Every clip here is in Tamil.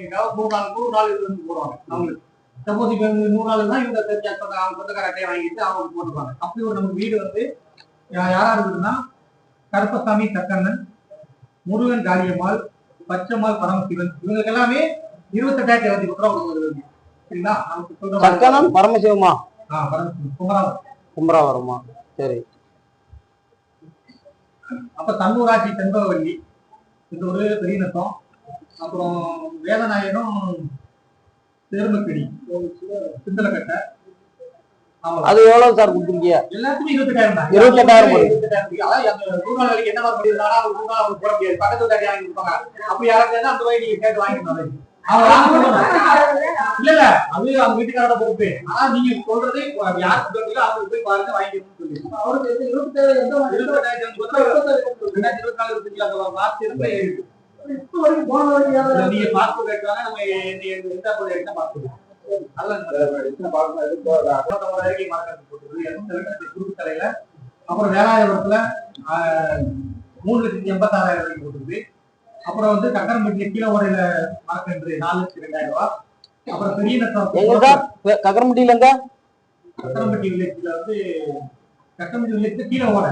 அப்படிங்கிறதுக்காக மூணு நாள் நூறு நாள் இது வந்து போடுவாங்க. அவங்களுக்கு. சப்போஸ் இப்போ இந்த நூறு நாள் தான் இவங்க தெரிஞ்ச சொந்த அவங்க சொந்தக்கார அட்டையை வாங்கிட்டு அவங்க போட்டுருவாங்க. அப்படி ஒரு நம்ம வீடு வந்து யாரா இருக்குதுன்னா கருப்பசாமி சக்கண்ணன் முருகன் காளியம்மாள் பச்சம்மாள் பரமசிவன். இவங்களுக்கு எல்லாமே இருபத்தெட்டாயிரத்தி இருபத்தி ரூபா கொடுக்குறது சரிங்களா? நமக்கு சொல்ற பரமசிவமா ஆ, பரமசிவன் குமராவன் கும்பராவரமா சரி. அப்ப தன்னூராட்சி செண்பகவல்லி. இது ஒரு பெரிய நத்தம் அப்புறம் வேதநாயகம் தேர்மக்கடி சிந்தலக்கட்டை. அது எவ்வளவு சார் கொடுத்துருக்கீங்க எல்லாத்துக்கும் இருபத்தெட்டாயிரம் தான் இருபத்தெட்டாயிரம் என்ன முடியாது பக்கத்து தட்டி வாங்கி கொடுப்பாங்க அப்ப யாராவது அந்த வழி நீங்க கேட்டு வாங்கிக்கணும். இல்ல இல்ல அது அவங்க வீட்டுக்காரோட பொறுப்பு ஆனா நீங்க சொல்றது யாருக்கு சொல்றீங்களோ அவங்க போய் பாருங்க வாங்கிக்கணும்னு சொல்லி அவருக்கு இருபத்தேழு இருபத்தெட்டாயிரம் ரெண்டாயிரத்தி இருபத்தி நாலு இருபத்தஞ்சு அந்த மார்ச் இருபத்தி ஏழு நீங்க பாஸ்போர்ட் எடுத்தாங்க நம்ம எந்த எந்த போய் எடுத்தா பாஸ்போர்ட் அப்புறம் வேலாயுதத்துல மூணு லட்சத்தி எண்பத்தாறாயிரம் ரூபாய்க்கு போட்டுருக்கு அப்புறம் வந்து கட்டணம்பட்டியில கீழே உரையில மரக்கன்று நாலு லட்சத்தி ரெண்டாயிரம் ரூபாய் அப்புறம் பெரிய ககரமுட்டியில எங்க கட்டணம்பட்டி வில்லேஜ்ல வந்து கட்டணம்பட்டி வில்லேஜ் கீழே ஓட.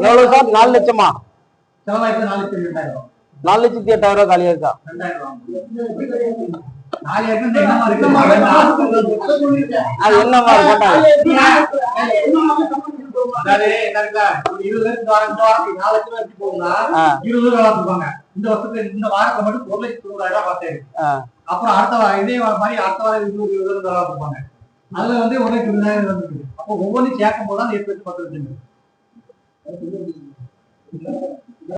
எவ்வளவு சார்? நாலு லட்சமா? நாலு லட்சத்தி ரெண்டாயிரம். நாலு லட்சத்தி எட்டாயிரம் ரூபாய் காலியா இருக்கா? ரெண்டாயிரம். நாலாயிரம் என்னமா இருக்கு? அது என்ன லட்சம் வாரம் இந்த வாரத்துக்கு நாலு லட்சம் வச்சு போகும்னா ஆ. இருபது ரூபா கொடுப்பாங்க இந்த வருஷத்துக்கு இந்த வாரத்தை மட்டும் ஒரு லட்சத்தி தொண்ணூறாயிரம் ரூபாய் பார்த்தேன். அப்புறம் அடுத்த இதே வாரம் மாதிரி அடுத்த வாரம் இருபது இருபது ரூபா கொடுப்பாங்க அதுல வந்து உனக்கு விநாயகர் இருபதாயிரம் வந்துருக்கு அப்போ ஒவ்வொன்றும் சேர்க்கும் போது தான் ஏற்பட்டு லட்சம்